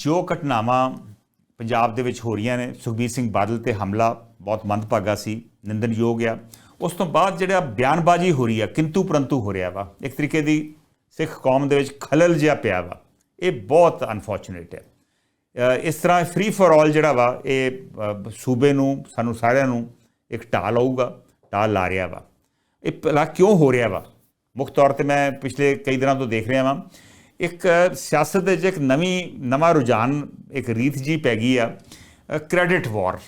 ਜੋ ਘਟਨਾਵਾਂ ਪੰਜਾਬ ਦੇ ਵਿੱਚ ਹੋ ਰਹੀਆਂ ਨੇ, ਸੁਖਬੀਰ ਸਿੰਘ ਬਾਦਲ ਤੇ ਹਮਲਾ ਬਹੁਤ ਮੰਦਭਾਗਾ ਸੀ ਨਿੰਦਨਯੋਗ ਆ। ਉਸ ਤੋਂ ਬਾਅਦ ਜਿਹੜਾ ਬਿਆਨਬਾਜ਼ੀ ਹੋ ਰਹੀ ਆ, ਕਿੰਤੂ ਪਰੰਤੂ ਹੋ ਰਿਹਾ ਵਾ, ਇੱਕ ਤਰੀਕੇ ਦੀ ਸਿੱਖ ਕੌਮ ਦੇ ਵਿੱਚ ਖਲਲ ਜਿਹਾ ਪਿਆ ਵਾ। ਇਹ ਬਹੁਤ ਅਨਫੋਰਚੂਨੇਟ ਹੈ ਇਸ ਤਰ੍ਹਾਂ ਫ੍ਰੀ ਫॉर ਆਲ ਜਿਹੜਾ ਵਾ, ਇਹ ਸੂਬੇ ਨੂੰ, ਸਾਨੂੰ ਸਾਰਿਆਂ ਨੂੰ ਇੱਕ ਢਾਲ ਆਊਗਾ, ਢਾਲ ਲਾ ਰਿਹਾ ਵਾ। ਇਹ ਭਲਾ ਕਿਉਂ ਹੋ ਰਿਹਾ ਵਾ? ਮੁੱਖ ਤੌਰ ਤੇ ਮੈਂ ਪਿਛਲੇ ਕਈ ਦਿਨਾਂ ਤੋਂ ਦੇਖ ਰਿਹਾ ਵਾਂ ਇੱਕ ਸਿਆਸਤ ਦੇ ਵਿੱਚ ਇੱਕ ਨਵੀਂ, ਨਵਾਂ ਰੁਝਾਨ ਇੱਕ ਰੀਤ ਜੀ ਪੈ ਗਈ ਆ ਕ੍ਰੈਡਿਟ ਵਾਰ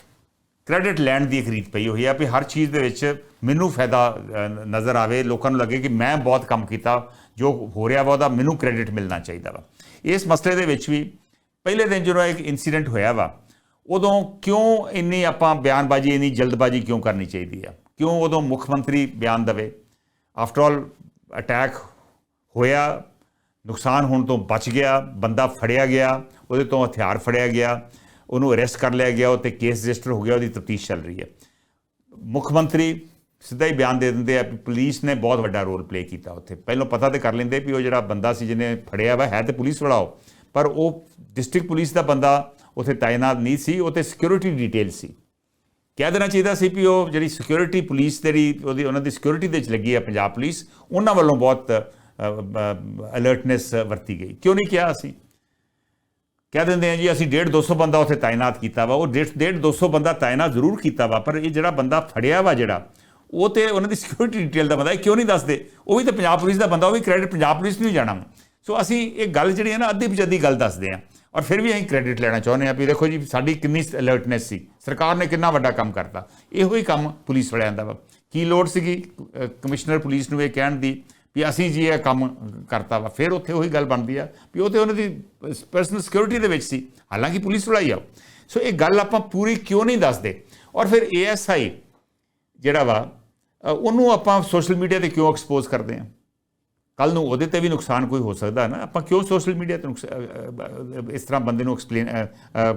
ਕ੍ਰੈਡਿਟ ਲੈਣ ਦੀ ਇੱਕ ਰੀਤ ਪਈ ਹੋਈ ਆ ਵੀ ਹਰ ਚੀਜ਼ ਦੇ ਵਿੱਚ ਮੈਨੂੰ ਫਾਇਦਾ ਨਜ਼ਰ ਆਵੇ, ਲੋਕਾਂ ਨੂੰ ਲੱਗੇ ਕਿ ਮੈਂ ਬਹੁਤ ਕੰਮ ਕੀਤਾ, ਜੋ ਹੋ ਰਿਹਾ ਵਾ ਉਹਦਾ ਮੈਨੂੰ ਕ੍ਰੈਡਿਟ ਮਿਲਣਾ ਚਾਹੀਦਾ ਵਾ। ਇਸ ਮਸਲੇ ਦੇ ਵਿੱਚ ਵੀ ਪਹਿਲੇ ਦਿਨ ਜਦੋਂ ਇੱਕ ਇਨਸੀਡੈਂਟ ਹੋਇਆ ਵਾ, ਉਦੋਂ ਕਿਉਂ ਇੰਨੀ ਆਪਾਂ ਬਿਆਨਬਾਜ਼ੀ, ਇੰਨੀ ਜਲਦਬਾਜ਼ੀ ਕਿਉਂ ਕਰਨੀ ਚਾਹੀਦੀ ਆ? ਕਿਉਂ ਉਦੋਂ ਮੁੱਖ ਮੰਤਰੀ ਬਿਆਨ ਦਵੇ? ਆਫਟਰ ਆਲ ਅਟੈਕ ਹੋਇਆ ਨੁਕਸਾਨ ਹੋਣ ਤੋਂ ਬਚ ਗਿਆ, ਬੰਦਾ ਫੜਿਆ ਗਿਆ, ਉਹਦੇ ਤੋਂ ਹਥਿਆਰ ਫੜਿਆ ਗਿਆ, ਉਹਨੂੰ ਅਰੈਸਟ ਕਰ ਲਿਆ ਗਿਆ ਉਹ ਤੇ ਕੇਸ ਰਜਿਸਟਰ ਹੋ ਗਿਆ, ਉਹਦੀ ਤਫਤੀਸ਼ ਚੱਲ ਰਹੀ ਹੈ। ਮੁੱਖ ਮੰਤਰੀ ਸਿੱਧਾ ਹੀ ਬਿਆਨ ਦੇ ਦਿੰਦੇ ਆ ਵੀ ਪੁਲਿਸ ਨੇ ਬਹੁਤ ਵੱਡਾ ਰੋਲ ਪਲੇ ਕੀਤਾ ਉੱਥੇ। ਪਹਿਲਾਂ ਪਤਾ ਤੇ ਕਰ ਲੈਂਦੇ ਵੀ ਉਹ ਜਿਹੜਾ ਬੰਦਾ ਸੀ ਜਿਹਨੇ ਫੜਿਆ ਵਾ, ਹੈ ਤੇ ਪੁਲਿਸ ਵਾਲਾ ਉਹ, ਪਰ ਉਹ ਡਿਸਟ੍ਰਿਕਟ ਪੁਲਿਸ ਦਾ ਬੰਦਾ ਉੱਥੇ ਤਾਇਨਾਤ ਨਹੀਂ ਸੀ, ਉਹ ਤੇ ਸਿਕਿਉਰਿਟੀ ਡਿਟੇਲ ਸੀ। ਕਹਿ ਦੇਣਾ ਚਾਹੀਦਾ ਸੀ ਵੀ ਉਹ ਜਿਹੜੀ ਸਿਕਿਉਰਿਟੀ ਪੁਲਿਸ ਜਿਹੜੀ ਉਹਦੀ, ਉਹਨਾਂ ਦੀ ਸਿਕਿਉਰਿਟੀ ਦੇ ਵਿੱਚ ਲੱਗੀ ਹੈ ਪੰਜਾਬ ਪੁਲਿਸ, ਉਹਨਾਂ ਵੱਲੋਂ ਬਹੁਤ ਅਲਰਟਨੈਸ ਵਰਤੀ ਗਈ। ਕਿਉਂ ਨਹੀਂ ਕਿਹਾ ਅਸੀਂ? ਕਹਿ ਦਿੰਦੇ ਆ ਜੀ, ਅਸੀਂ 1.5 200 ਬੰਦਾ ਉੱਥੇ ਤਾਇਨਾਤ ਕੀਤਾ ਵਾ, ਉਹ 1.5 200 ਬੰਦਾ ਤਾਇਨਾਤ ਜ਼ਰੂਰ ਕੀਤਾ ਵਾ, ਪਰ ਇਹ ਜਿਹੜਾ ਬੰਦਾ ਫੜਿਆ ਵਾ ਜਿਹੜਾ, ਉਹ ਤੇ ਉਹਨਾਂ ਦੀ ਸਿਕਿਉਰਿਟੀ ਡਿਟੇਲ ਦਾ ਬੰਦਾ, ਇਹ ਕਿਉਂ ਨਹੀਂ ਦੱਸਦੇ? ਉਹ ਵੀ ਤਾਂ ਪੰਜਾਬ ਪੁਲਿਸ ਦਾ ਬੰਦਾ, ਉਹ ਵੀ ਕ੍ਰੈਡਿਟ ਪੰਜਾਬ ਪੁਲਿਸ ਨੂੰ ਹੀ ਜਾਣਾ ਵਾ। ਸੋ ਅਸੀਂ ਇਹ ਗੱਲ ਜਿਹੜੀ ਹੈ ਨਾ, ਅੱਧੀ ਪਜੱਦੀ ਗੱਲ ਦੱਸਦੇ ਆ। ਔਰ ਫਿਰ ਵੀ ਅਸੀਂ ਕ੍ਰੈਡਿਟ ਲੈਣਾ ਚਾਹੁੰਦੇ ਆ ਵੀ ਦੇਖੋ ਜੀ, ਸਾਡੀ ਕਿੰਨੀ ਅਲਰਟਨੈਸ ਸੀ। ਸਰਕਾਰ ਨੇ ਕਿੰਨਾ ਵੱਡਾ ਕੰਮ ਕਰਤਾ। ਇਹੋ ਹੀ ਕੰਮ ਪੁਲਿਸ ਵਾਲਿਆਂ ਦਾ ਵਾ। ਕੀ ਲੋੜ ਸੀਗੀ? ਕਮਿਸ਼ਨਰ ਪੁਲਿਸ ਨੂੰ ਇਹ ਕਹਿਣ ਦੀ। ਵੀ ਅਸੀਂ ਜੀ ਇਹ ਕੰਮ ਕਰਤਾ ਵਾ, ਫਿਰ ਉੱਥੇ ਉਹੀ ਗੱਲ ਬਣਦੀ ਆ ਵੀ ਉਹ ਤੇ ਉਹਨਾਂ ਦੀ ਪਰਸਨਲ ਸਿਕਿਉਰਿਟੀ ਦੇ ਵਿੱਚ ਸੀ, ਹਾਲਾਂਕਿ ਪੁਲਿਸ ਵਾਲਾ ਹੀ ਆ ਸੋ ਇਹ ਗੱਲ ਆਪਾਂ ਪੂਰੀ ਕਿਉਂ ਨਹੀਂ ਦੱਸਦੇ? ਔਰ ਫਿਰ ਏਐਸਆਈ ਜਿਹੜਾ ਵਾ ਉਹਨੂੰ ਆਪਾਂ ਸੋਸ਼ਲ ਮੀਡੀਆ ਤੇ ਕਿਉਂ ਐਕਸਪੋਜ਼ ਕਰਦੇ ਆ? ਕੱਲ ਨੂੰ ਉਹਦੇ ਤੇ ਵੀ ਨੁਕਸਾਨ ਕੋਈ ਹੋ ਸਕਦਾ ਨਾ, ਆਪਾਂ ਕਿਉਂ ਸੋਸ਼ਲ ਮੀਡੀਆ ਤੇ ਨੁਕਸ- ਇਸ ਤਰ੍ਹਾਂ ਬੰਦੇ ਨੂੰ ਐਕਸਪਲੇਨ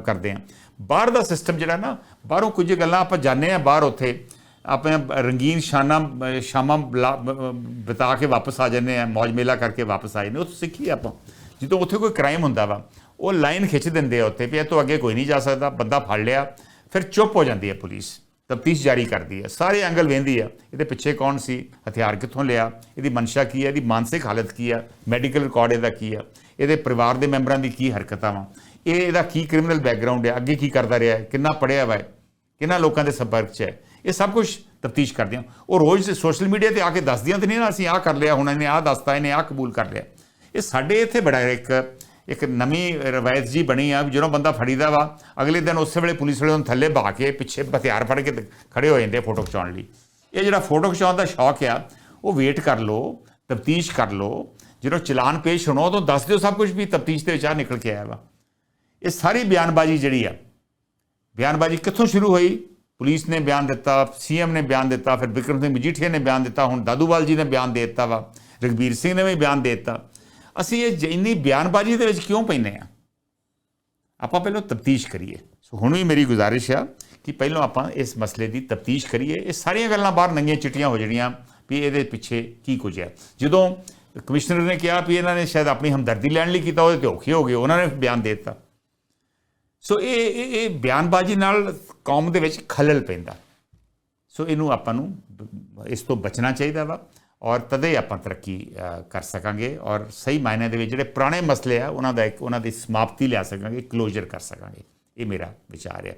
ਕਰਦੇ ਆ? ਬਾਹਰ ਦਾ ਸਿਸਟਮ ਜਿਹੜਾ ਨਾ, ਬਾਹਰੋਂ ਕੁਝ ਗੱਲਾਂ ਆਪਾਂ ਜਾਣਦੇ ਆ, ਬਾਹਰ ਉੱਥੇ। ਆਪਣੇ ਰੰਗੀਨ ਸ਼ਾਨਾ ਅ, ਸ਼ਾਮਾਂ ਬਲਾ- ਬਿਤਾ ਕੇ ਵਾਪਸ ਆ ਜਾਂਦੇ ਆ ਮौज ਮੇਲਾ ਕਰਕੇ ਵਾਪਸ ਆਏ ਨੇ ਉਹ ਤੋਂ ਸਿੱਖੀ ਆਪਾਂ? ਜਦੋਂ ਉੱਥੇ ਕੋਈ ਕ੍ਰਾਈਮ ਹੁੰਦਾ ਵਾ ਉਹ ਲਾਈਨ ਖਿੱਚ ਦਿੰਦੇ ਆ ਉੱਥੇ ਵੀ ਇਹ ਤੋਂ ਅੱਗੇ ਕੋਈ ਨਹੀਂ ਜਾ ਸਕਦਾ ਬੰਦਾ ਫੜ ਲਿਆ ਫਿਰ ਚੁੱਪ ਹੋ ਜਾਂਦੀ ਹੈ ਪੁਲਿਸ ਤਫਤੀਸ਼ ਜਾਰੀ ਕਰਦੀ ਹੈ ਸਾਰੇ ਐਂਗਲ ਵੇਂਦੀ ਆ ਇਹਦੇ ਪਿੱਛੇ ਕੌਣ ਸੀ ਹਥਿਆਰ ਕਿੱਥੋਂ ਲਿਆ ਇਹਦੀ ਮਨਸ਼ਾ ਕੀ ਹੈ ਇਹਦੀ ਮਾਨਸਿਕ ਹਾਲਤ ਕੀ ਆ ਮੈਡੀਕਲ ਰਿਕਾਰਡ ਇਹਦਾ ਕੀ ਆ ਇਹਦੇ ਪਰਿਵਾਰ ਦੇ ਮੈਂਬਰਾਂ ਦੀ ਕੀ ਹਰਕਤਾਂ ਵਾ ਇਹ ਇਹਦਾ ਕੀ ਕ੍ਰਿਮੀਨਲ ਬੈਕਗ੍ਰਾਉਂਡ ਹੈ ਅੱਗੇ ਕੀ ਕਰਦਾ ਰਿਹਾ ਹੈ ਕਿੰਨਾ ਪੜਿਆ ਵਾ ਹੈ ਕਿੰਨਾ ਲੋਕਾਂ ਦੇ ਸੰਪਰਕ 'ਚ ਹੈ। ਇਹ ਸਭ ਕੁਝ ਤਫਤੀਸ਼ ਹਾਂ। ਉਹ ਰੋਜ਼ ਸੋਸ਼ਲ ਮੀਡੀਆ ਤੇ ਆ ਕੇ ਦੱਸਦੀਆਂ ਤੇ ਨਹੀਂ ਨਾ, ਅਸੀਂ ਆਹ ਕਰ ਲਿਆ, ਹੁਣ ਇਹਨੇ ਆਹ ਦੱਸਤਾ, ਇਹਨੇ ਆਹ ਕਬੂਲ ਕਰ ਲਿਆ। ਇਹ ਸਾਡੇ ਇੱਥੇ ਬੜਾ ਇੱਕ ਇੱਕ ਨਵੀਂ ਰਵਾਇਤ ਜੀ ਬਣੀ ਆ, ਵੀ ਜਦੋਂ ਬੰਦਾ ਫੜੀਦਾ ਵਾ, ਅਗਲੇ ਦਿਨ ਉਸੇ ਵੇਲੇ ਪੁਲਿਸ ਵਾਲੇ ਉਹਨੂੰ ਥੱਲੇ ਬਹਾ ਕੇ ਪਿੱਛੇ ਹਥਿਆਰ ਫੜ ਕੇ ਤੇ ਖੜੇ ਹੋ ਜਾਂਦੇ ਫੋਟੋ ਖਿਚਾਉਣ ਲਈ। ਇਹ ਜਿਹੜਾ ਫੋਟੋ ਖਿਚਾਉਣ ਦਾ ਸ਼ੌਕ ਆ, ਉਹ ਵੇਟ ਕਰ ਲਓ, ਤਫਤੀਸ਼ ਕਰ ਲਓ। ਜਦੋਂ ਚਲਾਨ ਪੇਸ਼ ਹੋਣਾ, ਉਦੋਂ ਦੱਸ ਦਿਓ ਸਭ ਕੁਝ ਵੀ ਤਫਤੀਸ਼ ਦੇ ਵਿੱਚ ਆ ਨਿਕਲ ਕੇ ਆਇਆ ਵਾ। ਇਹ ਸਾਰੀ ਬਿਆਨਬਾਜ਼ੀ ਜਿਹੜੀ ਆ ਬਿਆਨਬਾਜ਼ੀ ਕਿੱਥੋਂ ਸ਼ੁਰੂ ਹੋਈ ਪੁਲਿਸ ਨੇ ਬਿਆਨ ਦਿੱਤਾ ਸੀਐਮ ਨੇ ਬਿਆਨ ਦਿੱਤਾ ਫਿਰ ਵਿਕਰਮ ਸਿੰਘ ਮਜੀਠੀਆ ਨੇ ਬਿਆਨ ਦਿੱਤਾ ਹੁਣ ਦਾਦੂਵਾਲ ਜੀ ਨੇ ਬਿਆਨ ਦੇ ਦਿੱਤਾ ਵਾ ਰਗਵੀਰ ਸਿੰਘ ਨੇ ਵੀ ਬਿਆਨ ਦੇ ਦਿੱਤਾ ਅਸੀਂ ਇਹ ਜ- ਇੰਨੀ ਬਿਆਨਬਾਜ਼ੀ ਦੇ ਵਿੱਚ ਕਿਉਂ ਪੈਂਦੇ ਆ ਆਪਾਂ ਪਹਿਲਾਂ ਤਫਤੀਸ਼ ਕਰੀਏ ਸੋ ਹੁਣ ਵੀ ਮੇਰੀ ਗੁਜ਼ਾਰਿਸ਼ ਆ ਕਿ ਪਹਿਲਾਂ ਆਪਾਂ ਇਸ ਮਸਲੇ ਦੀ ਤਫਤੀਸ਼ ਕਰੀਏ ਇਹ ਸਾਰੀਆਂ ਗੱਲਾਂ ਬਾਹਰ ਨੰਗੀਆਂ ਚਿੱਟੀਆਂ ਹੋ ਜਿਹੜੀਆਂ ਵੀ ਇਹਦੇ ਪਿੱਛੇ ਕੀ ਕੁਝ ਹੈ ਜਦੋਂ ਕਮਿਸ਼ਨਰ ਨੇ ਕਿਹਾ ਵੀ ਇਹਨਾਂ ਨੇ ਸ਼ਾਇਦ ਆਪਣੀ ਹਮਦਰਦੀ ਲੈਣ ਲਈ ਕੀਤਾ ਉਹਦੇ ਤੇ ਔਖੇ ਹੋ ਗਏ ਉਹਨਾਂ ਨੇ ਬਿਆਨ ਦੇ ਦਿੱਤਾ ਸੋ ਇਹ ਇਹ ਇਹ ਬਿਆਨਬਾਜ਼ੀ ਨਾਲ ਕੌਮ ਦੇ ਵਿੱਚ ਖਲਲ ਪੈਂਦਾ। ਸੋ ਇਹਨੂੰ ਆਪਾਂ ਨੂੰ ਇਸ ਤੋਂ ਬਚਣਾ ਚਾਹੀਦਾ ਵਾ ਔਰ ਤਦੇ ਆਪਾਂ ਤਰੱਕੀ ਕਰ ਸਕਾਂਗੇ ਔਰ ਸਹੀ ਮਾਇਨੇ ਦੇ ਵਿੱਚ ਜਿਹੜੇ ਪੁਰਾਣੇ ਮਸਲੇ ਆ, ਉਹਨਾਂ ਦਾ ਇੱਕ, ਉਹਨਾਂ ਦੀ ਸਮਾਪਤੀ ਲਿਆ ਸਕਾਂਗੇ ਕਲੋਜ਼ਰ ਕਰ ਸਕਾਂਗੇ। ਇਹ ਮੇਰਾ ਵਿਚਾਰ ਹੈ